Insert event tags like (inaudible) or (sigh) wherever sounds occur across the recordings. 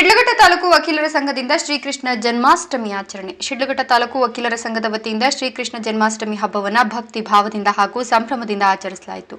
ಶಿಡ್ಲಘಟ್ಟ ತಾಲೂಕು ವಕೀಲರ ಸಂಘದಿಂದ ಶ್ರೀಕೃಷ್ಣ ಜನ್ಮಾಷ್ಟಮಿ ಆಚರಣೆ. ಶಿಡ್ಲಘಟ್ಟ ತಾಲೂಕು ವಕೀಲರ ಸಂಘದ ವತಿಯಿಂದ ಶ್ರೀಕೃಷ್ಣ ಜನ್ಮಾಷ್ಟಮಿ ಹಬ್ಬವನ್ನು ಭಕ್ತಿ ಭಾವದಿಂದ ಹಾಗೂ ಸಂಭ್ರಮದಿಂದ ಆಚರಿಸಲಾಯಿತು.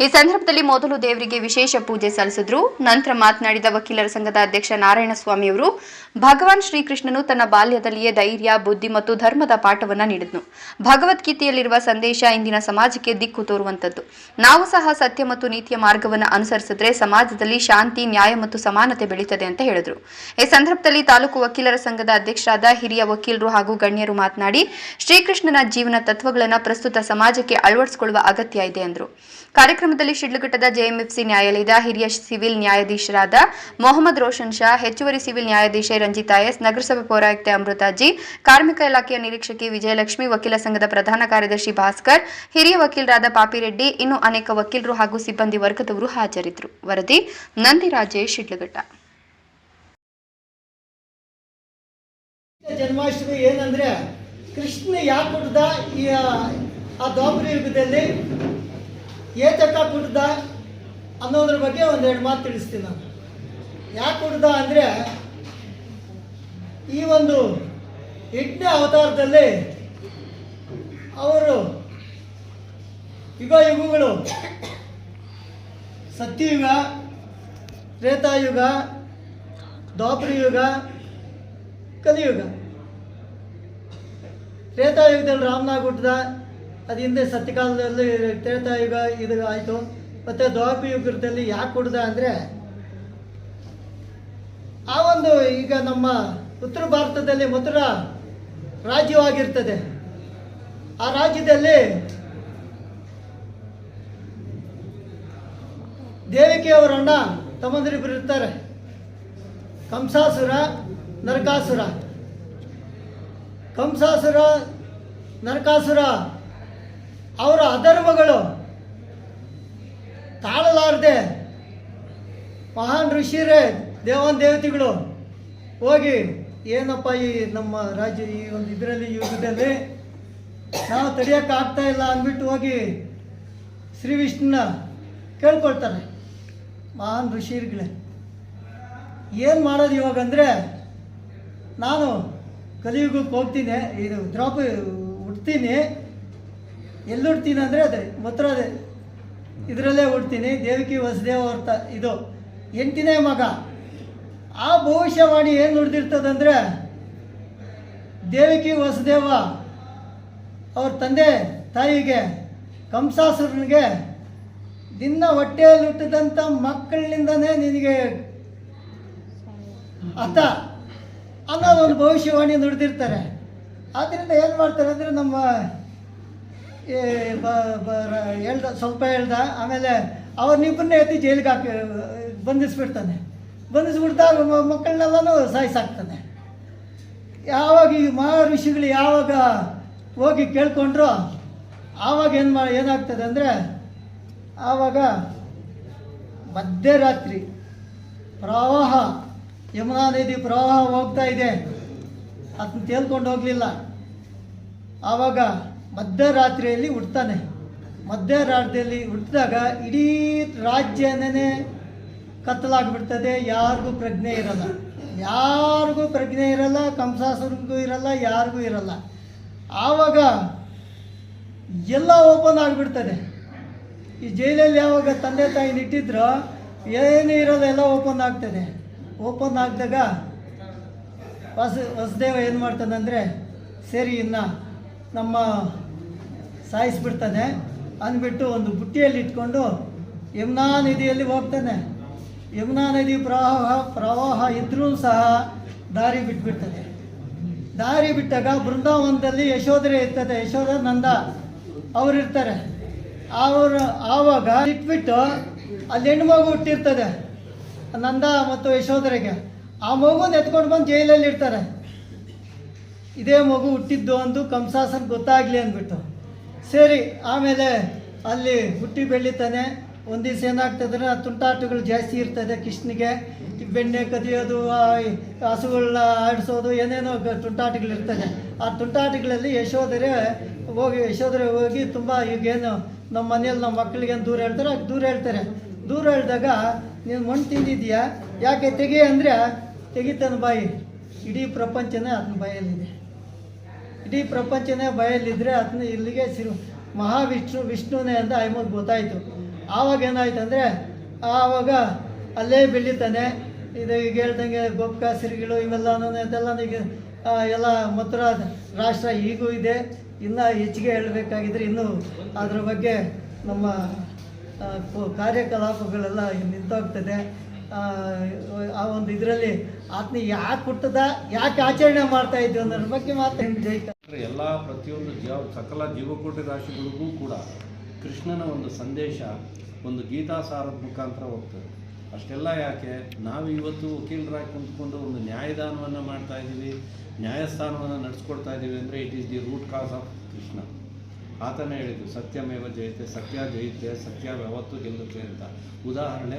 ಈ ಸಂದರ್ಭದಲ್ಲಿ ಮೊದಲು ದೇವರಿಗೆ ವಿಶೇಷ ಪೂಜೆ ಸಲ್ಲಿಸಿದ್ರು. ನಂತರ ಮಾತನಾಡಿದ ವಕೀಲರ ಸಂಘದ ಅಧ್ಯಕ್ಷ ನಾರಾಯಣಸ್ವಾಮಿಯವರು ಭಗವಾನ್ ಶ್ರೀಕೃಷ್ಣನು ತನ್ನ ಬಾಲ್ಯದಲ್ಲಿಯೇ ಧೈರ್ಯ, ಬುದ್ಧಿ ಮತ್ತು ಧರ್ಮದ ಪಾಠವನ್ನ ನೀಡಿದ್ನು. ಭಗವದ್ಗೀತೆಯಲ್ಲಿರುವ ಸಂದೇಶ ಇಂದಿನ ಸಮಾಜಕ್ಕೆ ದಿಕ್ಕು ತೋರುವಂತದ್ದು ನಾವು ಸಹ ಸತ್ಯ ಮತ್ತು ನೀತಿಯ ಮಾರ್ಗವನ್ನು ಅನುಸರಿಸಿದ್ರೆ ಸಮಾಜದಲ್ಲಿ ಶಾಂತಿ, ನ್ಯಾಯ ಮತ್ತು ಸಮಾನತೆ ಬೆಳೀತದೆ ಅಂತ ಹೇಳಿದ್ರು. ಈ ಸಂದರ್ಭದಲ್ಲಿ ತಾಲೂಕು ವಕೀಲರ ಸಂಘದ ಅಧ್ಯಕ್ಷರಾದ ಹಿರಿಯ ವಕೀಲರು ಹಾಗೂ ಗಣ್ಯರು ಮಾತನಾಡಿ, ಶ್ರೀಕೃಷ್ಣನ ಜೀವನ ತತ್ವಗಳನ್ನು ಪ್ರಸ್ತುತ ಸಮಾಜಕ್ಕೆ ಅಳವಡಿಸಿಕೊಳ್ಳುವ ಅಗತ್ಯ ಇದೆ ಎಂದರು ಕಾರ್ಯಕ್ರಮದಲ್ಲಿ ಶಿಡ್ಲಘಟ್ಟದ ಜೆಎಂಎಫ್ಸಿ ನ್ಯಾಯಾಲಯದ ಹಿರಿಯ ಸಿವಿಲ್ ನ್ಯಾಯಾಧೀಶರಾದ ಮೊಹಮ್ಮದ್ ರೋಷನ್ ಶಾ, ಹೆಚ್ಚುವರಿ ಸಿವಿಲ್ ನ್ಯಾಯಾಧೀಶೆ ರಂಜಿತಾ ಎಸ್, ನಗರಸಭೆ ಪೌರಾಯುಕ್ತೆ ಅಮೃತಾಜಿ, ಕಾರ್ಮಿಕ ಇಲಾಖೆಯ ನಿರೀಕ್ಷಕಿ ವಿಜಯಲಕ್ಷ್ಮಿ, ವಕೀಲ ಸಂಘದ ಪ್ರಧಾನ ಕಾರ್ಯದರ್ಶಿ ಭಾಸ್ಕರ್, ಹಿರಿಯ ವಕೀಲರಾದ ಪಾಪಿರೆಡ್ಡಿ, ಇನ್ನು ಅನೇಕ ವಕೀಲರು ಹಾಗೂ ಸಿಬ್ಬಂದಿ ವರ್ಗದವರು ಹಾಜರಿದ್ದರು. ವರದಿ ನಂದಿರಾಜೇಶ್ ಇಡ್ಲಘಟ್ಟ ಜನ್ಮಾಷ್ಟಮಿ ಏನಂದ್ರೆ ಕೃಷ್ಣ ಯಾಕೆ ಹುಟ್ಟಿದ ಈ, ಆ ದ್ವಾಪರ ಯುಗದಲ್ಲಿ ಏತಕ್ಕ ಕುಟದ ಅನ್ನೋದ್ರ ಬಗ್ಗೆ ಒಂದೆರಡು ಮಾತು ತಿಳಿಸ್ತೀನಿ ನಾನು. ಯಾಕೆ ಹುಟ್ಟಿದ ಅಂದರೆ ಈ ಒಂದು ಎಂಟನೇ ಅವತಾರದಲ್ಲಿ ಅವರು ಯುಗ ಯುಗಗಳು, ಸತ್ಯಯುಗ, ತ್ರೇತಾಯುಗ ದ್ವಾಪರ ಯುಗ ಕಲಿಯುಗ. ತ್ರೇತಾಯುಗದಲ್ಲಿ ರಾಮನಾಗ್ ಹುಟ್ಟಿದ ಅದು ಹಿಂದೆ ಸತ್ಯಕಾಲದಲ್ಲಿ ತ್ರೇತಾಯುಗ ಇದು ಆಯಿತು. ಮತ್ತು ದ್ವಾಪರ ಯುಗದಲ್ಲಿ ಯಾಕೆ ಹುಟ್ಟಿದ ಅಂದರೆ ಆ ಒಂದು ಈಗ ನಮ್ಮ ಉತ್ತರ ಭಾರತದಲ್ಲಿ ಮಧುರ ರಾಜ್ಯವಾಗಿರ್ತದೆ. ಆ ರಾಜ್ಯದಲ್ಲಿ ದೇವಿಕೆ ಅವರ ಅಣ್ಣ ಇರ್ತಾರೆ. ಕಂಸಾಸುರ, ನರಕಾಸುರ. ಕಂಸಾಸುರ, ನರಕಾಸುರ ಅವರ ಅಧರ್ಮಗಳು ತಾಳಲಾರದೆ ಮಹಾನ್ ಋಷಿರೇ ದೇವಾನ್ ದೇವತೆಗಳು ಹೋಗಿ ಏನಪ್ಪ ಈ ನಮ್ಮ ರಾಜ್ಯ ಈ ಒಂದು ಇದರಲ್ಲಿ ಯುಗದಲ್ಲಿ ನಾವು ತಡೆಯೋಕೆ ಆಗ್ತಾ ಇಲ್ಲ ಅಂದ್ಬಿಟ್ಟು ಹೋಗಿ ಶ್ರೀ ವಿಷ್ಣುನ ಕೇಳ್ಕೊಳ್ತಾರೆ. ಮಹಾನ್ ಋಷಿಗಳೇ ಏನು ಮಾಡೋದು ಇವಾಗ ಅಂದರೆ, ನಾನು ಕಲಿಯುಗಕ್ಕೆ ಹೋಗ್ತೀನಿ, ಇದು ದ್ರೌಪ ಹುಡ್ತೀನಿ ಎಲ್ಲಿ ಹುಡ್ತೀನಿ ಅಂದರೆ ಅದೇ ಮಾತ್ರ ಅದೇ ಇದರಲ್ಲೇ ಹುಡ್ತೀನಿ ದೇವಕಿ ವಸುದೇವ ಅವ್ರ ತ ಇದು, ಎಂಟನೇ ಮಗ. ಆ ಭವಿಷ್ಯವಾಣಿ ಏನು ನುಡ್ದಿರ್ತದಂದರೆ ದೇವಕಿ ವಸುದೇವ ಅವ್ರ ತಂದೆ ತಾಯಿಗೆ, ಕಂಸಾಸುರನಿಗೆ ದಿನ ಹೊಟ್ಟೆಯಲ್ಲಿ ಹುಟ್ಟಿದಂಥ ಮಕ್ಕಳಿಂದನೇ ನಿನಗೆ ಅರ್ಥ? ಅನ್ನೋದೊಂದು ಭವಿಷ್ಯವಾಣಿ ನುಡಿದಿರ್ತಾರೆ ಆದ್ದರಿಂದ ಏನು ಮಾಡ್ತಾರೆ ಅಂದರೆ ನಮ್ಮ ಹೇಳ್ದ, ಸ್ವಲ್ಪ ಹೇಳ್ದ, ಆಮೇಲೆ ಅವ್ರನ್ನಿಬ್ಬರನ್ನೇ ಎತ್ತಿ ಜೈಲಿಗೆ ಹಾಕಿ, ಬಂಧಿಸ್ಬಿಡ್ತಾನೆ. ಬಂಧಿಸ್ಬಿಡ್ದಾಗ ಮ- ಮಕ್ಕಳನ್ನೆಲ್ಲನೂ ಸಾಯಿಸಾಕ್ತಾನೆ. ಯಾವಾಗ ಈ ಮಹಾ ಋಷಿಗಳು ಯಾವಾಗ ಹೋಗಿ ಕೇಳ್ಕೊಂಡ್ರು ಆವಾಗ ಏನು ಮಾಡಿ ಏನಾಗ್ತದೆ ಅಂದರೆ ಆವಾಗ ಮಧ್ಯರಾತ್ರಿ ಪ್ರವಾಹ, ಯಮುನಾ ನದಿ ಪ್ರವಾಹ ಹೋಗ್ತಾ ಇದೆ ಅದನ್ನ ತೇಳ್ಕೊಂಡು ಹೋಗಲಿಲ್ಲ. ಆವಾಗ ಮಧ್ಯರಾತ್ರಿಯಲ್ಲಿ ಹುಡ್ತಾನೆ. ಮಧ್ಯರಾತ್ರಿಯಲ್ಲಿ ಹುಟ್ಟಿದಾಗ ಇಡೀ ರಾಜ್ಯನೇ ಕತ್ತಲಾಗ್ಬಿಡ್ತದೆ, ಯಾರಿಗೂ ಪ್ರಜ್ಞೆ ಇರಲ್ಲ. ಯಾರಿಗೂ ಪ್ರಜ್ಞೆ ಇರಲ್ಲ ಕಂಸಾಸುರಿಗೂ ಇರಲ್ಲ, ಯಾರಿಗೂ ಇರಲ್ಲ. ಆವಾಗ ಎಲ್ಲ ಓಪನ್ ಆಗಿಬಿಡ್ತದೆ. ಈ ಜೈಲಲ್ಲಿ ಯಾವಾಗ ತಂದೆ ತಾಯಿ ಇಟ್ಟಿದ್ರೋ, ಏನೂ ಇರೋಲ್ಲ ಎಲ್ಲ ಓಪನ್ ಆಗ್ತದೆ. ಓಪನ್ ಆಗಿದಾಗ ವಸ ಹೊಸದೇವ ಏನು ಮಾಡ್ತಾನಂದರೆ, ಸರಿ, ಇನ್ನು ನಮ್ಮ ಸಾಯಿಸ್ಬಿಡ್ತಾನೆ ಅಂದ್ಬಿಟ್ಟು ಒಂದು ಬುಟ್ಟಿಯಲ್ಲಿ ಇಟ್ಕೊಂಡು ಯಮುನಾ ನದಿಯಲ್ಲಿ ಹೋಗ್ತಾನೆ. ಯಮುನಾ ನದಿ ಪ್ರವಾಹ ಪ್ರವಾಹ ಇದ್ರೂ ಸಹ ದಾರಿ ಬಿಟ್ಬಿಡ್ತದೆ. ದಾರಿ ಬಿಟ್ಟಾಗ ಬೃಂದಾವನದಲ್ಲಿ ಯಶೋಧರೆ ಇರ್ತದೆ, ಯಶೋಧ ನಂದ ಅವರಿರ್ತಾರೆ ಅವರು ಆವಾಗ ಇಟ್ಬಿಟ್ಟು ಅಲ್ಲಿ ಹೆಣ್ಣು ಮಗು ಹುಟ್ಟಿರ್ತದೆ, ನಂದ ಮತ್ತು ಯಶೋಧರೆಗೆ. ಆ ಮಗುನ ಎತ್ಕೊಂಡು ಬಂದು ಜೈಲಲ್ಲಿ ಇರ್ತಾರೆ. ಇದೇ ಮಗು ಹುಟ್ಟಿದ್ದು ಅಂದು ಕಂಸಾಸನ್ ಗೊತ್ತಾಗಲಿ ಅಂದ್ಬಿಟ್ಟು. ಸರಿ, ಆಮೇಲೆ ಅಲ್ಲಿ ಹುಟ್ಟಿ ಬೆಳೀತಾನೆ ಒಂದು ದಿವಸ ತುಂಟಾಟಗಳು ಜಾಸ್ತಿ ಇರ್ತದೆ ಕೃಷ್ಣಿಗೆ ಬೆಣ್ಣೆ ಕದಿಯೋದು ಹಸುಗಳನ್ನ ಆಡಿಸೋದು, ಏನೇನೋ ತುಂಟಾಟಗಳು ಇರ್ತದೆ ಆ ತುಂಟಾಟಗಳಲ್ಲಿ ಯಶೋಧರೆ ಹೋಗಿ ಯಶೋಧರೆ ಹೋಗಿ ತುಂಬ ಈಗೇನು ನಮ್ಮ ಮನೆಯಲ್ಲಿ ನಮ್ಮ ಮಕ್ಕಳಿಗೆ ದೂರ ಹೇಳ್ತಾರೆ ದೂರ ಹೇಳ್ತಾರೆ. ದೂರ ಹೇಳಿದಾಗ, ನೀನು ಮಣ್ಣು ತಿಂದಿದ್ಯಾ? ಯಾಕೆ ತೆಗಿ ಅಂದರೆ, ತೆಗಿತಾನೆ ಬಾಯಿ. ಇಡೀ ಪ್ರಪಂಚನೇ ಅದನ್ನ ಬಾಯಲ್ಲಿದೆ ಇಡೀ ಪ್ರಪಂಚನೇ ಬಯಲಿದ್ದರೆ ಅದನ್ನ ಇಲ್ಲಿಗೆ ಸಿರು ಮಹಾವಿಷ್ಣು, ವಿಷ್ಣುನೇ ಅಂತ ಐಮೋದ್ ಗೊತ್ತಾಯಿತು. ಆವಾಗ ಏನಾಯ್ತು ಅಂದರೆ ಆವಾಗ ಅಲ್ಲೇ ಬೆಳೀತಾನೆ ಇದು ಈಗ ಹೇಳ್ದಂಗೆ ಗೊಬ್ಬ ಸಿರಿಗಳು ಇವೆಲ್ಲನೂ ಅದೆಲ್ಲ ಈಗ ಎಲ್ಲ ಮಥುರಾ ರಾಷ್ಟ್ರ ಈಗೂ ಇದೆ. ಇನ್ನೂ ಹೆಚ್ಚಿಗೆ ಹೇಳಬೇಕಾಗಿದ್ರೆ ಇನ್ನೂ ಅದ್ರ ಬಗ್ಗೆ ನಮ್ಮ ಕಾರ್ಯಕಲಾಪಗಳೆಲ್ಲ ನಿಂತೋಗ್ತದೆ. ಆ, ಒಂದು ಇದರಲ್ಲಿ ಆತ್ಮ ಯಾಕೆ ಹುಟ್ಟದ ಯಾಕೆ ಆಚರಣೆ ಮಾಡ್ತಾ ಇದ್ವಿ ಅನ್ನೋದ್ರ ಬಗ್ಗೆ ಜೈತ ಎಲ್ಲ ಪ್ರತಿಯೊಂದು ಜೀವ ಸಕಲ ಜೀವಕೋಟಿ ರಾಶಿಗಳಿಗೂ ಕೂಡ ಕೃಷ್ಣನ ಒಂದು ಸಂದೇಶ, ಒಂದು ಗೀತಾಸಾರದ ಮುಖಾಂತರ ಹೋಗ್ತದೆ. ಅಷ್ಟೆಲ್ಲ ಯಾಕೆ? ನಾವು ಇವತ್ತು ವಕೀಲರಾಗಿ ಕುಂತ್ಕೊಂಡು ಒಂದು ನ್ಯಾಯದಾನವನ್ನು ಮಾಡ್ತಾ ಇದ್ದೀವಿ, ನ್ಯಾಯಸ್ಥಾನವನ್ನು ನಡೆಸ್ಕೊಡ್ತಾ ಇದ್ದೀವಿ ಅಂದರೆ it is the root cause of Krishna. ಆತನೇ ಹೇಳಿದ್ದು, ಸತ್ಯಮೇವ ಜಯತೆ, ಸತ್ಯ ಜಯತೆ, ಸತ್ಯ ಯಾವತ್ತು ಗೆಲ್ಲುತ್ತೆ ಅಂತ. ಉದಾಹರಣೆ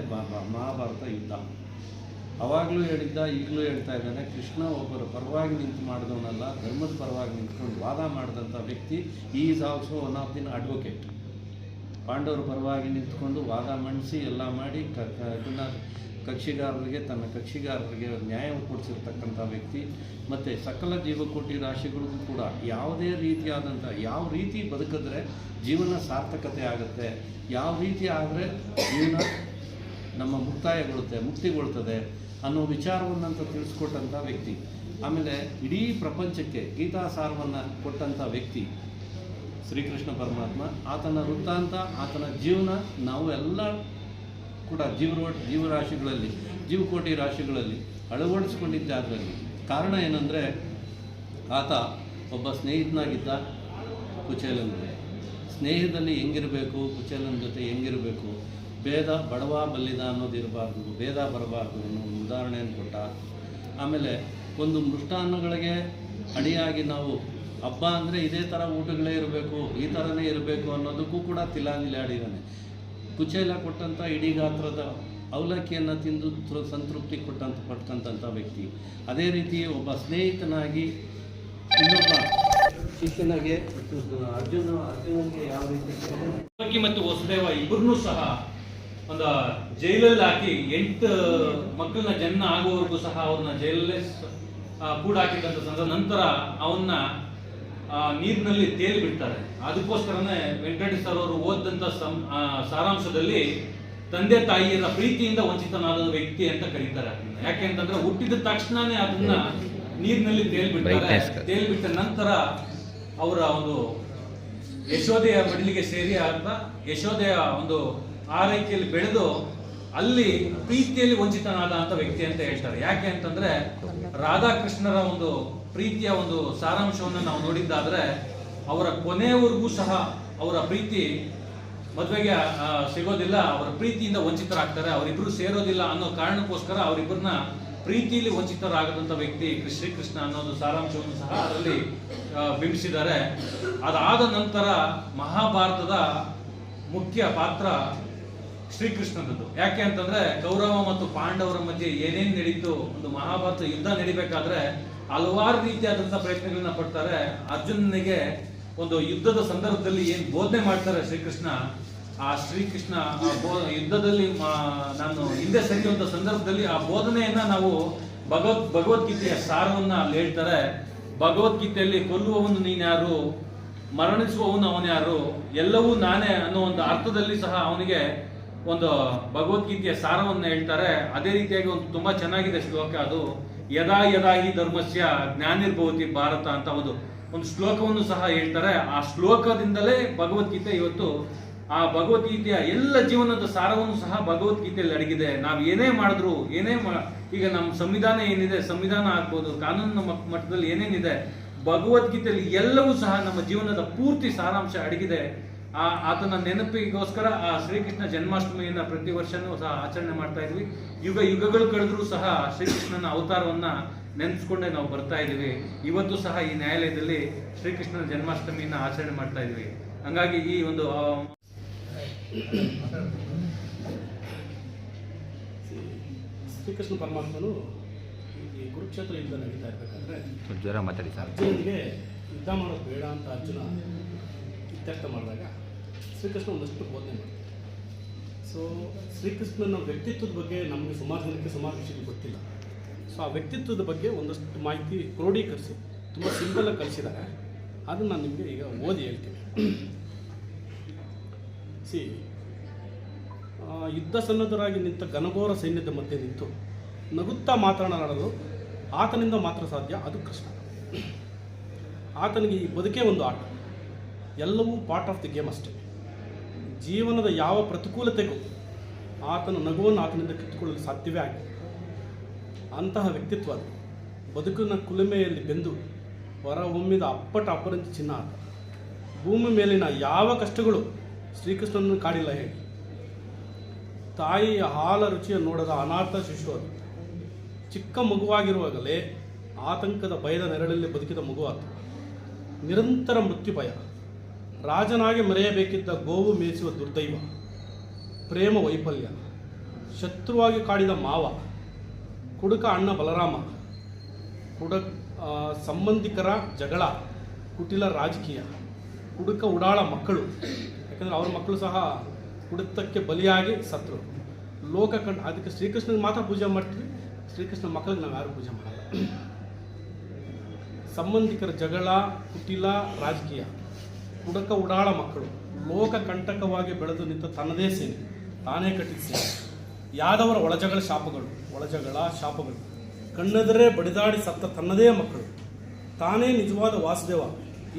ಮಹಾಭಾರತ ಯುದ್ಧ. ಅವಾಗಲೂ ಹೇಳಿದ್ದ, ಈಗಲೂ ಹೇಳ್ತಾ ಇದ್ದಾನೆ, ಕೃಷ್ಣ ಒಬ್ಬರು ಪರವಾಗಿ ನಿಂತು ಮಾಡಿದವನಲ್ಲ, ಧರ್ಮದ ಪರವಾಗಿ ನಿಂತ್ಕೊಂಡು ವಾದ ಮಾಡಿದಂಥ ವ್ಯಕ್ತಿ is also one of them advocate ಪಾಂಡವರ ಪರವಾಗಿ ನಿಂತ್ಕೊಂಡು ವಾದ ಮಂಡಿಸಿ ಎಲ್ಲ ಮಾಡಿ ಕ ಇದನ್ನ ಕಕ್ಷಿಗಾರರಿಗೆ, ತನ್ನ ಕಕ್ಷಿಗಾರರಿಗೆ ನ್ಯಾಯ ಕೊಡಿಸಿರ್ತಕ್ಕಂಥ ವ್ಯಕ್ತಿ. ಮತ್ತು ಸಕಲ ಜೀವಕೋಟಿ ರಾಶಿಗಳಿಗೂ ಕೂಡ ಯಾವುದೇ ರೀತಿಯಾದಂಥ, ಯಾವ ರೀತಿ ಬದುಕಿದ್ರೆ ಜೀವನ ಸಾರ್ಥಕತೆ ಆಗುತ್ತೆ, ಯಾವ ರೀತಿ ಆದರೆ ಜೀವನ ನಮ್ಮ ಮುಕ್ತಾಯಗೊಳ್ಳುತ್ತೆ, ಮುಕ್ತಿಗೊಳ್ತದೆ ಅನ್ನೋ ವಿಚಾರವನ್ನಂತ ತಿಳಿಸ್ಕೊಟ್ಟಂಥ ವ್ಯಕ್ತಿ. ಆಮೇಲೆ ಇಡೀ ಪ್ರಪಂಚಕ್ಕೆ ಗೀತಾಸಾರವನ್ನು ಕೊಟ್ಟಂಥ ವ್ಯಕ್ತಿ ಶ್ರೀಕೃಷ್ಣ ಪರಮಾತ್ಮ, ಆತನ ವೃತ್ತಾಂತ, ಆತನ ಜೀವನ, ನಾವು ಎಲ್ಲ ಕೂಡ ಜೀವ ಜೀವರಾಶಿಗಳಲ್ಲಿ, ಜೀವಕೋಟಿ ರಾಶಿಗಳಲ್ಲಿ ಅಳವಡಿಸಿಕೊಂಡಿದ್ದ ಅದರಲ್ಲಿ ಕಾರಣ ಏನಂದರೆ, ಆತ ಒಬ್ಬ ಸ್ನೇಹಿತನಾಗಿದ್ದ ಕುಚೇಲನಿಗೆ. ಸ್ನೇಹದಲ್ಲಿ ಹೆಂಗಿರಬೇಕು, ಕುಚೇಲನ ಜೊತೆ ಹೆಂಗಿರಬೇಕು, ಭೇದ, ಬಡವ, ಬಲ್ಲಿದ ಅನ್ನೋದು ಇರಬಾರ್ದು, ಭೇದ ಬರಬಾರ್ದು ಅನ್ನೋ ಒಂದು ಉದಾಹರಣೆಯನ್ನು ಕೊಟ್ಟ. ಆಮೇಲೆ ಒಂದು ಮೃಷ್ಟಾನ್ನಗಳಿಗೆ ಅಡಿಯಾಗಿ ನಾವು ಹಬ್ಬ ಅಂದರೆ ಇದೇ ಥರ ಊಟಗಳೇ ಇರಬೇಕು, ಈ ಥರನೇ ಇರಬೇಕು ಅನ್ನೋದಕ್ಕೂ ಕೂಡ ತಿಲಾಂಜಲಿ ಆಡಿದ್ದಾನೆ. ಕುಚೇಲ ಕೊಟ್ಟಂಥ ಇಡೀ ಗಾತ್ರದ ಅವಲಕ್ಕಿಯನ್ನು ತಿಂದು ಸಂತೃಪ್ತಿ ಕೊಟ್ಟಂತ ಪಟ್ಟಂತ ವ್ಯಕ್ತಿ. ಅದೇ ರೀತಿ ಒಬ್ಬ ಸ್ನೇಹಿತನಾಗಿ ಇನ್ನೊಬ್ಬ ಶಿಷ್ಯನಾಗೆ ಅರ್ಜುನ, ಅರ್ಜುನನಿಗೆ ಯಾವ ರೀತಿ ಮತ್ತು ವಸುದೇವ ಇಬ್ಬರನ್ನೂ ಸಹ ಒಂದು ಜೈಲಲ್ಲಿ ಹಾಕಿ ಎಂಟು ಮಕ್ಕಳನ್ನ ಜನ್ಮ ಆಗುವವರೆಗೂ ಸಹ ಅವ್ರನ್ನ ಜೈಲಲ್ಲೇ ಕೂಡ ಸಂದರ್ಭ. ನಂತರ ಅವನ್ನ ನೀರಿನಲ್ಲಿ ತೇಲಿ ಬಿಡ್ತಾರೆ. ಅದಕ್ಕೋಸ್ಕರನೇ ವೆಂಕಟೇಶ್ ಸರ್ ಅವರು ಓದಂತ ಸಂ- ಸಾರಾಂಶದಲ್ಲಿ ತಂದೆ ತಾಯಿಯರ ಪ್ರೀತಿಯಿಂದ ವಂಚಿತನಾದ ವ್ಯಕ್ತಿ ಅಂತ ಕರೀತಾರೆ ಅದನ್ನ. ಯಾಕೆ ಅಂತಂದ್ರೆ ಹುಟ್ಟಿದ ತಕ್ಷಣನೇ ಅದನ್ನ ನೀರಿನಲ್ಲಿ ತೇಲಿ ಬಿಟ್ಟ ನಂತರ ಅವರ ಒಂದು ಯಶೋದೆಯ ಮಡಿಲಿಗೆ ಸೇರಿ ಅಂತ ಯಶೋದೆಯ ಒಂದು ಆರೈಕೆಯಲ್ಲಿ ಬೆಳೆದು ಅಲ್ಲಿ ಪ್ರೀತಿಯಲ್ಲಿ ವಂಚಿತನಾದ ಅಂತ ವ್ಯಕ್ತಿ ಅಂತ ಹೇಳ್ತಾರೆ. ಯಾಕೆ ಅಂತಂದ್ರೆ ರಾಧಾಕೃಷ್ಣರ ಒಂದು ಪ್ರೀತಿಯ ಒಂದು ಸಾರಾಂಶವನ್ನು ನಾವು ನೋಡಿದ್ದಾದ್ರೆ ಅವರ ಕೊನೆಯವರೆಗೂ ಸಹ ಅವರ ಪ್ರೀತಿ ಮದುವೆಗೆ ಸಿಗೋದಿಲ್ಲ, ಅವರ ಪ್ರೀತಿಯಿಂದ ವಂಚಿತರಾಗ್ತಾರೆ, ಅವರಿಬ್ರು ಸೇರೋದಿಲ್ಲ ಅನ್ನೋ ಕಾರಣಕ್ಕೋಸ್ಕರ ಅವರಿಬ್ಬರನ್ನ ಪ್ರೀತಿಯಲ್ಲಿ ವಂಚಿತರಾಗದಂತ ವ್ಯಕ್ತಿ ಶ್ರೀಕೃಷ್ಣ ಅನ್ನೋದು ಸಾರಾಂಶವನ್ನು ಸಹ ಅದರಲ್ಲಿ ಬಿಂಬಿಸಿದ್ದಾರೆ. ಅದಾದ ನಂತರ ಮಹಾಭಾರತದ ಮುಖ್ಯ ಪಾತ್ರ ಶ್ರೀಕೃಷ್ಣನದ್ದು. ಯಾಕೆ ಅಂತಂದ್ರೆ ಕೌರವ ಮತ್ತು ಪಾಂಡವರ ಮಧ್ಯೆ ಏನೇನ್ ನಡೀತು ಒಂದು ಮಹಾಭಾರತ ಯುದ್ಧ ನಡಿಬೇಕಾದ್ರೆ ಹಲವಾರು ರೀತಿಯಾದಂತಹ ಪ್ರಯತ್ನಗಳನ್ನ ಪಡ್ತಾರೆ. ಅರ್ಜುನನಿಗೆ ಒಂದು ಯುದ್ಧದ ಸಂದರ್ಭದಲ್ಲಿ ಏನ್ ಬೋಧನೆ ಮಾಡ್ತಾರೆ ಶ್ರೀಕೃಷ್ಣ, ಆ ಶ್ರೀಕೃಷ್ಣ ಯುದ್ಧದಲ್ಲಿ ನಾನು ಹಿಂದೆ ಸರಿಯುವಂತ ಸಂದರ್ಭದಲ್ಲಿ ಆ ಬೋಧನೆಯನ್ನ ನಾವು ಭಗವತ್ ಭಗವದ್ಗೀತೆಯ ಸಾರವನ್ನ ಅಲ್ಲಿ ಹೇಳ್ತಾರೆ. ಭಗವದ್ಗೀತೆಯಲ್ಲಿ ಕೊಲ್ಲುವವನು ನೀನ್ಯಾರು, ಮರಣಿಸುವವನು ಅವನ್ಯಾರು, ಎಲ್ಲವೂ ನಾನೇ ಅನ್ನೋ ಒಂದು ಅರ್ಥದಲ್ಲಿ ಸಹ ಅವನಿಗೆ ಒಂದು ಭಗವದ್ಗೀತೆಯ ಸಾರವನ್ನು ಹೇಳ್ತಾರೆ. ಅದೇ ರೀತಿಯಾಗಿ ಒಂದು ತುಂಬ ಚೆನ್ನಾಗಿದೆ ಶ್ಲೋಕ ಅದು. ಯದಾ ಯದಾ ಹಿ ಧರ್ಮಸ್ಯ ಜ್ಞಾನಿರ್ಭವತಿ ಭಾರತ ಅಂತ ಒಂದು ಒಂದು ಶ್ಲೋಕವನ್ನು ಸಹ ಹೇಳ್ತಾರೆ. ಆ ಶ್ಲೋಕದಿಂದಲೇ ಭಗವದ್ಗೀತೆ ಇವತ್ತು, ಆ ಭಗವದ್ಗೀತೆಯ ಎಲ್ಲ ಜೀವನದ ಸಾರವನ್ನು ಸಹ ಭಗವದ್ಗೀತೆಯಲ್ಲಿ ಅಡಗಿದೆ. ನಾವು ಏನೇ ಮಾಡಿದ್ರು, ಏನೇ ಈಗ ನಮ್ಮ ಸಂವಿಧಾನ ಏನಿದೆ, ಸಂವಿಧಾನ ಆಗ್ಬೋದು, ಕಾನೂನಿನ ಮಟ್- ಮಟ್ಟದಲ್ಲಿ ಏನೇನಿದೆ, ಭಗವದ್ಗೀತೆಯಲ್ಲಿ ಎಲ್ಲವೂ ಸಹ ನಮ್ಮ ಜೀವನದ ಪೂರ್ತಿ ಸಾರಾಂಶ ಅಡಗಿದೆ. ಆ ಆತನ ನೆನಪಿಗೋಸ್ಕರ ಆ ಶ್ರೀಕೃಷ್ಣ ಜನ್ಮಾಷ್ಟಮಿಯನ್ನ ಪ್ರತಿ ವರ್ಷನೂ ಸಹ ಆಚರಣೆ ಮಾಡ್ತಾ ಇದ್ವಿ. ಯುಗ ಯುಗಗಳು ಕಳೆದ್ರೂ ಸಹ ಶ್ರೀಕೃಷ್ಣನ ಅವತಾರವನ್ನ ನೆನೆಸ್ಕೊಂಡೆ ನಾವು ಬರ್ತಾ ಇದ್ದೀವಿ. ಇವತ್ತು ಸಹ ಈ ನ್ಯಾಯಾಲಯದಲ್ಲಿ ಶ್ರೀಕೃಷ್ಣನ ಜನ್ಮಾಷ್ಟಮಿಯನ್ನ ಆಚರಣೆ ಮಾಡ್ತಾ ಇದ್ವಿ ಹಂಗಾಗಿ ಈ ಒಂದು ಶ್ರೀಕೃಷ್ಣ ಪರಮಾತ್ಮನು ಈ ಕುರುಕ್ಷೇತ್ರ ಯುದ್ಧ ನಡೀತಾ ಇರಬೇಕಾದ್ರೆ ಜ್ವರ ಮಾತಾಡಿ ಸರ್. ಅರ್ಜುನನಿಗೆ ಯುದ್ಧ ಮಾಡೋದು ಬೇಡ ಅಂತ ಅರ್ಜುನ ಇತ್ಯರ್ಥ ಮಾಡಿದಾಗ ಶ್ರೀಕೃಷ್ಣ ಒಂದಷ್ಟು ಬೋಧನೆ ಮಾಡ್ತಾರೆ ಸೊ ಶ್ರೀಕೃಷ್ಣನ ವ್ಯಕ್ತಿತ್ವದ ಬಗ್ಗೆ ನಮಗೆ ಸುಮಾರು ಜನಕ್ಕೆ ಸುಮಾರು ವಿಷಯ ಗೊತ್ತಿಲ್ಲ. ಸೊ ಆ ವ್ಯಕ್ತಿತ್ವದ ಬಗ್ಗೆ ಒಂದಷ್ಟು ಮಾಹಿತಿ ಕ್ರೋಢೀಕರಿಸಿ ತುಂಬ ಸಿಂಪಲಾಗಿ ಕಲಿಸಿದ್ದಾರೆ ಅದನ್ನು ನಾನು ನಿಮಗೆ ಈಗ ಓದಿ ಹೇಳ್ತೀನಿ. ಸಿ ಯುದ್ಧ ಸನ್ನದ್ಧರಾಗಿ ನಿಂತ ಘನಘೋರ ಸೈನ್ಯದ ಮಧ್ಯೆ ನಿಂತು ನಗುತ್ತಾ ಮಾತನಾಡಲು ಆತನಿಂದ ಮಾತ್ರ ಸಾಧ್ಯ, ಅದು ಕೃಷ್ಣ. ಆತನಿಗೆ ಈ ಬದುಕೇ ಒಂದು ಆಟ. ಎಲ್ಲವೂ ಪಾರ್ಟ್ ಆಫ್ ದಿ ಗೇಮ್ ಅಷ್ಟೇ. ಜೀವನದ ಯಾವ ಪ್ರತಿಕೂಲತೆಗೂ ಆತನ ನಗುವನ್ನು ಆತನಿಂದ ಕಿತ್ತುಕೊಳ್ಳಲು ಸಾಧ್ಯವೇ ಆಗಿದೆ. ಅಂತಹ ವ್ಯಕ್ತಿತ್ವ ಅದು. ಬದುಕಿನ ಕುಲುಮೆಯಲ್ಲಿ ಬೆಂದು ಹೊರಹೊಮ್ಮಿದ ಅಪ್ಪಟ ಅಪರಂಜಿ ಚಿನ್ನ ಭೂಮಿ ಮೇಲಿನ ಯಾವ ಕಷ್ಟಗಳು ಶ್ರೀಕೃಷ್ಣನನ್ನು ಕಾಡಿಲ್ಲ ಹೇಳಿ. ತಾಯಿಯ ಹಾಲ ರುಚಿಯ ನೋಡದ ಅನಾಥ ಶಿಶು ಅದು. ಚಿಕ್ಕ ಮಗುವಾಗಿರುವಾಗಲೇ ಆತಂಕದ ಭಯದ ನೆರಳಲ್ಲಿ ಬದುಕಿದ ಮಗುವಾತ ನಿರಂತರ ಮೃತ್ಯು ಭಯ ರಾಜನಾಗಿ ಮರೆಯಬೇಕಿದ್ದ ಗೋವು ಮೇಯಿಸುವ ದುರ್ದೈವ, ಪ್ರೇಮ ವೈಫಲ್ಯ, ಶತ್ರುವಾಗಿ ಕಾಡಿದ ಮಾವ, ಕುಡುಕ ಅಣ್ಣ ಬಲರಾಮ, ಕುಡ ಸಂಬಂಧಿಕರ ಜಗಳ, ಕುಟಿಲ ರಾಜಕೀಯ, ಕುಡುಕ ಉಡಾಳ ಮಕ್ಕಳು, ಯಾಕಂದರೆ ಅವ್ರ ಮಕ್ಕಳು ಸಹ ಕುಡಿತಕ್ಕೆ ಬಲಿಯಾಗಿ ಸತ್ರು. ಲೋಕ ಕಂಡ, ಅದಕ್ಕೆ ಶ್ರೀಕೃಷ್ಣನಿಗೆ ಮಾತ್ರ ಪೂಜೆ ಮಾಡ್ತೀವಿ, ಶ್ರೀಕೃಷ್ಣ ಮಕ್ಕಳಿಗೆ ನಾವು ಯಾರು ಪೂಜೆ ಮಾಡಲ್ಲ. ಸಂಬಂಧಿಕರ ಜಗಳ, ಕುಟಿಲ ರಾಜಕೀಯ. ಕುಡಕ ಉಡಾಳ ಮಕ್ಕಳು, ಲೋಕ ಕಂಟಕವಾಗಿ ಬೆಳೆದು ನಿಂತ ತನ್ನದೇ ಸೇನೆ, ತಾನೇ ಕಟ್ಟಿದ ಸೇನೆ. ಯಾದವರ ಒಳಜಗಳ ಶಾಪಗಳು ಒಳಜಗಳ ಶಾಪಗಳು. ಕಣ್ಣೆದರೇ ಬಡಿದಾಡಿ ಸತ್ತ ತನ್ನದೇ ಮಕ್ಕಳು. ತಾನೇ ನಿಜವಾದ ವಾಸುದೇವ.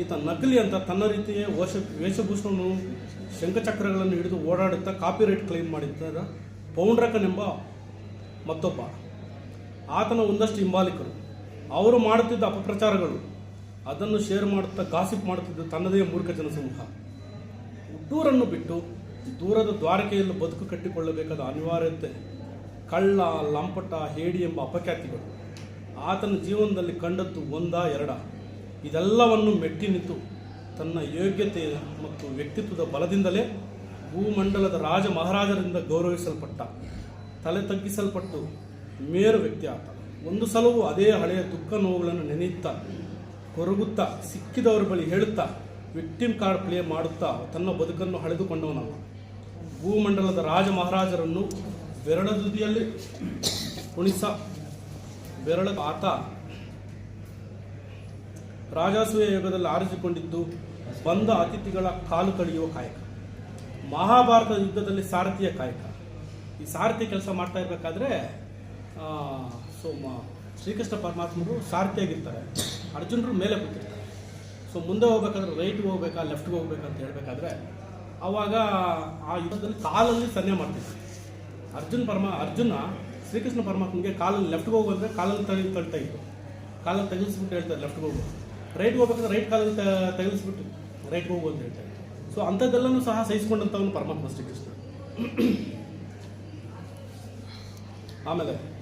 ಈತ ನಕಲಿ ಅಂತ ತನ್ನ ರೀತಿಯೇ ವೇಷ ವೇಷಭೂಷಣವನ್ನು ಶಂಖಚಕ್ರಗಳನ್ನು ಹಿಡಿದು ಓಡಾಡುತ್ತಾ ಕಾಪಿರೈಟ್ ಕ್ಲೈಮ್ ಮಾಡಿದ್ದ ಪೌಂಡ್ರಕನೆಂಬ ಮತ್ತೊಬ್ಬ. ಆತನ ಒಂದಷ್ಟು ಹಿಂಬಾಲಿಕರು. ಅವರು ಮಾಡುತ್ತಿದ್ದ ಅಪಪ್ರಚಾರಗಳು ಅದನ್ನು ಶೇರ್ ಮಾಡುತ್ತಾ ಗಾಸಿಪ್ ಮಾಡುತ್ತಿದ್ದ ತನ್ನದೇ ಮೂರ್ಖ ಜನಸಮೂಹ. ಹುಟ್ಟೂರನ್ನು ಬಿಟ್ಟು ದೂರದ ದ್ವಾರಕೆಯಲ್ಲಿ ಬದುಕು ಕಟ್ಟಿಕೊಳ್ಳಬೇಕಾದ ಅನಿವಾರ್ಯತೆ, ಕಳ್ಳ, ಲಂಪಟ, ಹೇಡಿ ಎಂಬ ಅಪಖ್ಯಾತಿಗಳು. ಆತನ ಜೀವನದಲ್ಲಿ ಕಂಡದ್ದು ಒಂದ ಎರಡ. ಇದೆಲ್ಲವನ್ನು ಮೆಟ್ಟಿ ನಿಂತು ತನ್ನ ಯೋಗ್ಯತೆ ಮತ್ತು ವ್ಯಕ್ತಿತ್ವದ ಬಲದಿಂದಲೇ ಭೂಮಂಡಲದ ರಾಜ ಮಹಾರಾಜರಿಂದ ಗೌರವಿಸಲ್ಪಟ್ಟ, ತಲೆ ತಗ್ಗಿಸಲ್ಪಟ್ಟು ಮೇರು ವ್ಯಕ್ತಿ ಆತ. ಒಂದು ಸಲವೂ ಅದೇ ಹಳೆಯ ದುಃಖ ನೋವುಗಳನ್ನು ನೆನೆಯುತ್ತಾ ಕೊರಗುತ್ತಾ, ಸಿಕ್ಕಿದವರ ಬಳಿ ಹೇಳುತ್ತಾ, ವಿಕ್ಟಿಮ್ ಕಾರ್ಡ್ ಪ್ಲೇ ಮಾಡುತ್ತಾ, ತನ್ನ ಬದುಕನ್ನು ಹಳೆದುಕೊಂಡವನಲ್ಲ ಭೂಮಂಡಲದ ರಾಜ ಮಹಾರಾಜರನ್ನು ಬೆರಳ ದುದಿಯಲ್ಲಿ ಕುಣಿಸ, ಬೆರಳ ಆತ ರಾಜಾಸೂಯ ಯುಗದಲ್ಲಿ ಆರಿಸಿಕೊಂಡಿದ್ದು, ಬಂದ ಅತಿಥಿಗಳ ಕಾಲು ಕಡಿಯುವ ಕಾಯಕ. ಮಹಾಭಾರತ ಯುದ್ಧದಲ್ಲಿ ಸಾರಥಿಯ ಕಾಯಕ. ಈ ಸಾರಥಿ ಕೆಲಸ ಮಾಡ್ತಾ ಇರಬೇಕಾದ್ರೆ ಸೊ ಶ್ರೀಕೃಷ್ಣ ಪರಮಾತ್ಮರು ಸಾರಥಿಯಾಗಿರ್ತಾರೆ. ಅರ್ಜುನರು ಮೇಲೆ ಕೂತಿರ್ತಾರೆ. ಸೊ ಮುಂದೆ ಹೋಗ್ಬೇಕಾದ್ರೆ ರೈಟ್ಗೆ ಹೋಗ್ಬೇಕಾ ಲೆಫ್ಟ್ಗೆ ಹೋಗ್ಬೇಕಾ ಅಂತ ಹೇಳಬೇಕಾದ್ರೆ ಆವಾಗ ಆ ಯುದ್ಧದಲ್ಲಿ ಕಾಲಲ್ಲಿ ಸನ್ನೆ ಮಾಡ್ತಿದ್ರು. ಅರ್ಜುನ್ ಪರಮ, ಅರ್ಜುನ ಶ್ರೀಕೃಷ್ಣ ಪರಮಾತ್ಮನಿಗೆ ಕಾಲಲ್ಲಿ ಲೆಫ್ಟ್ಗೆ ಹೋಗು ಅಂದರೆ ಕಾಲಲ್ಲಿ ತಗಿ ತಳ್ತಾ ಇತ್ತು. ಕಾಲಲ್ಲಿ ತಗಿಸ್ಬಿಟ್ಟು ಹೇಳ್ತಾರೆ ಲೆಫ್ಟ್ಗೆ ಹೋಗು. ರೈಟ್ಗೆ ಹೋಗ್ಬೇಕಾದ್ರೆ ರೈಟ್ ಕಾಲಲ್ಲಿ ತ- ತಗಿಲಿಸ್ಬಿಟ್ಟು ರೈಟ್ಗೆ ಹೋಗು ಅಂತ ಹೇಳ್ತಾರೆ. ಸೊ ಅಂಥದ್ದೆಲ್ಲನೂ ಸಹ ಸಹಿಸ್ಕೊಂಡಂಥವನು ಪರಮಾತ್ಮ ಶ್ರೀಕೃಷ್ಣ. (coughs) ಆಮೇಲೆ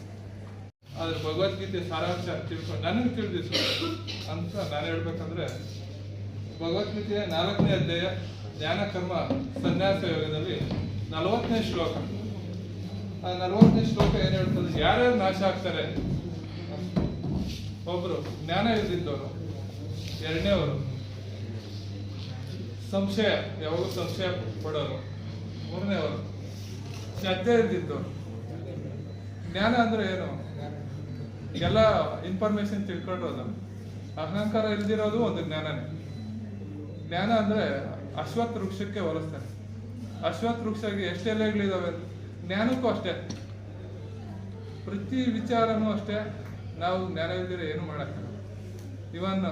ಆದ್ರೆ ಭಗವದ್ಗೀತೆ ಸಾರಾಂಶ ತಿಳ್ಕೊಂಡು ನನಗೆ ತಿಳಿದಿತ್ತು ಅಂತ ನಾನು ಹೇಳ್ಬೇಕಂದ್ರೆ, ಭಗವದ್ಗೀತೆಯ ನಾಲ್ಕನೇ ಅಧ್ಯಾಯ ಜ್ಞಾನ ಕರ್ಮ, ಸನ್ಯಾಸ ಯೋಗದಲ್ಲಿ ನಲವತ್ತನೇ ಶ್ಲೋಕ. ಆ ನಲವತ್ತನೇ ಶ್ಲೋಕ ಏನು ಹೇಳ್ತದೆ? ಯಾರ್ಯಾರು ನಾಶ ಆಗ್ತಾರೆ? ಒಬ್ರು, ಜ್ಞಾನ ಇಲ್ದಿದ್ದವರು. ಎರಡನೇವರು, ಸಂಶಯ, ಯಾವಾಗೂ ಸಂಶಯ ಪಡೋರು. ಮೂರನೇವರು, ಶ್ರದ್ಧೆ ಇಲ್ದಿದ್ದವರು. ಜ್ಞಾನ ಅಂದ್ರೆ ಏನು? ಎಲ್ಲ ಇನ್ಫಾರ್ಮೇಶನ್ ತಿಳ್ಕೊಂಡಿರೋದು ಅಹಂಕಾರ ಇಲ್ದಿರೋದು ಒಂದು ಜ್ಞಾನನೇ. ಜ್ಞಾನ ಅಂದ್ರೆ ಅಶ್ವತ್ ವೃಕ್ಷಕ್ಕೆ ಹೋಲಿಸ್ತಾನೆ ಅಶ್ವತ್ ವೃಕ್ಷಕ್ಕೆ ಎಷ್ಟು ಎಲೆಗಳಿದಾವೆ? ಜ್ಞಾನಕ್ಕೂ ಅಷ್ಟೇ. ಪ್ರತಿ ವಿಚಾರನೂ ಅಷ್ಟೇ. ನಾವು ಜ್ಞಾನ ಇಲ್ದಿರ ಏನು ಮಾಡಕ್ಕೆ ಇವನ್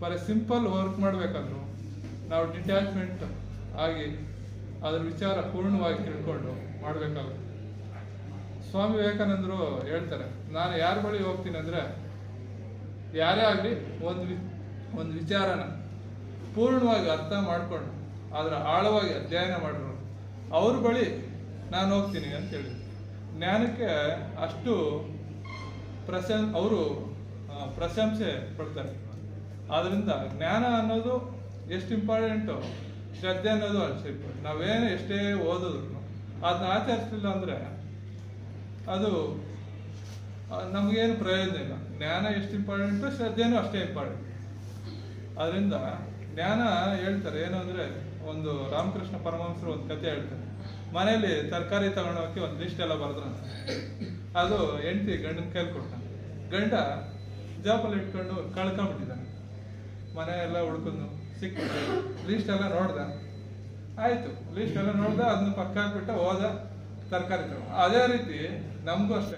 ಫಾರ್ ಸಿಂಪಲ್ ವರ್ಕ್ ಮಾಡಬೇಕಂದ್ರು, ನಾವು ಡಿಟ್ಯಾಚ್ಮೆಂಟ್ ಆಗಿ ಅದ್ರ ವಿಚಾರ ಪೂರ್ಣವಾಗಿ ತಿಳ್ಕೊಂಡು ಮಾಡಬೇಕಾಗುತ್ತೆ. ಸ್ವಾಮಿ ವಿವೇಕಾನಂದರು ಹೇಳ್ತಾರೆ, ನಾನು ಯಾರ ಬಳಿ ಹೋಗ್ತೀನಿ ಅಂದರೆ ಯಾರೇ ಆಗಲಿ ಒಂದು ವಿ, ಒಂದು ವಿಚಾರನ ಪೂರ್ಣವಾಗಿ ಅರ್ಥ ಮಾಡಿಕೊಂಡು, ಅದರ ಆಳವಾಗಿ ಅಧ್ಯಯನ ಮಾಡಿದ್ರು ಅವ್ರ ಬಳಿ ನಾನು ಹೋಗ್ತೀನಿ ಅಂತ ಹೇಳಿ ಜ್ಞಾನಕ್ಕೆ ಅಷ್ಟು ಪ್ರಶಂ, ಅವರು ಪ್ರಶಂಸೆ ಪಡ್ತಾರೆ. ಆದ್ದರಿಂದ ಜ್ಞಾನ ಅನ್ನೋದು ಎಷ್ಟು ಇಂಪಾರ್ಟೆಂಟು ಶ್ರದ್ಧೆ ಅನ್ನೋದು ಅಷ್ಟು ಇಂಪಾರ್ಟೆಂಟ್ ನಾವೇನು ಎಷ್ಟೇ ಓದಿದ್ರು ಅದನ್ನ ಆಚರಿಸಲಿಲ್ಲ ಅಂದರೆ ಅದು ನಮಗೇನು ಪ್ರಯೋಜನ ಇಲ್ಲ. ಜ್ಞಾನ ಎಷ್ಟು ಇಂಪಾರ್ಟೆಂಟು ಶ್ರದ್ಧೆನೂ ಅಷ್ಟೇ ಇಂಪಾರ್ಟೆಂಟ್ ಅದರಿಂದ ಜ್ಞಾನ ಹೇಳ್ತಾರೆ, ಏನು ಅಂದರೆ ಒಂದು ರಾಮಕೃಷ್ಣ ಪರಮಹಂಸರು ಒಂದು ಕತೆ ಹೇಳ್ತಾರೆ. ಮನೆಯಲ್ಲಿ ತರಕಾರಿ ತಗೊಂಡೋಗಿ ಒಂದು ಲಿಸ್ಟ್ ಎಲ್ಲ ಬರೆದ್ರ ಅದು ಹೆಂಡತಿ ಗಂಡನ ಕೈಲಿ ಕೊಟ್ಟ. ಗಂಡ ಜಾಪಲ್ಲಿ ಇಟ್ಕೊಂಡು ಕಳ್ಕೊಂಡ್ಬಿಟ್ಟಿದ್ದಾನೆ. ಮನೆ ಎಲ್ಲ ಹುಡ್ಕೊಂಡು ಸಿಕ್ಕ ಲಿಸ್ಟ್ ಎಲ್ಲ ನೋಡ್ದ. ಆಯಿತು, ಲಿಸ್ಟ್ ಎಲ್ಲ ನೋಡ್ದ, ಅದನ್ನ ಪಕ್ಕ ಹಾಕ್ಬಿಟ್ಟು ಹೋದ. ತರಕಾರಿ ಅದೇ ರೀತಿ ನಮಗೂ ಅಷ್ಟೇ.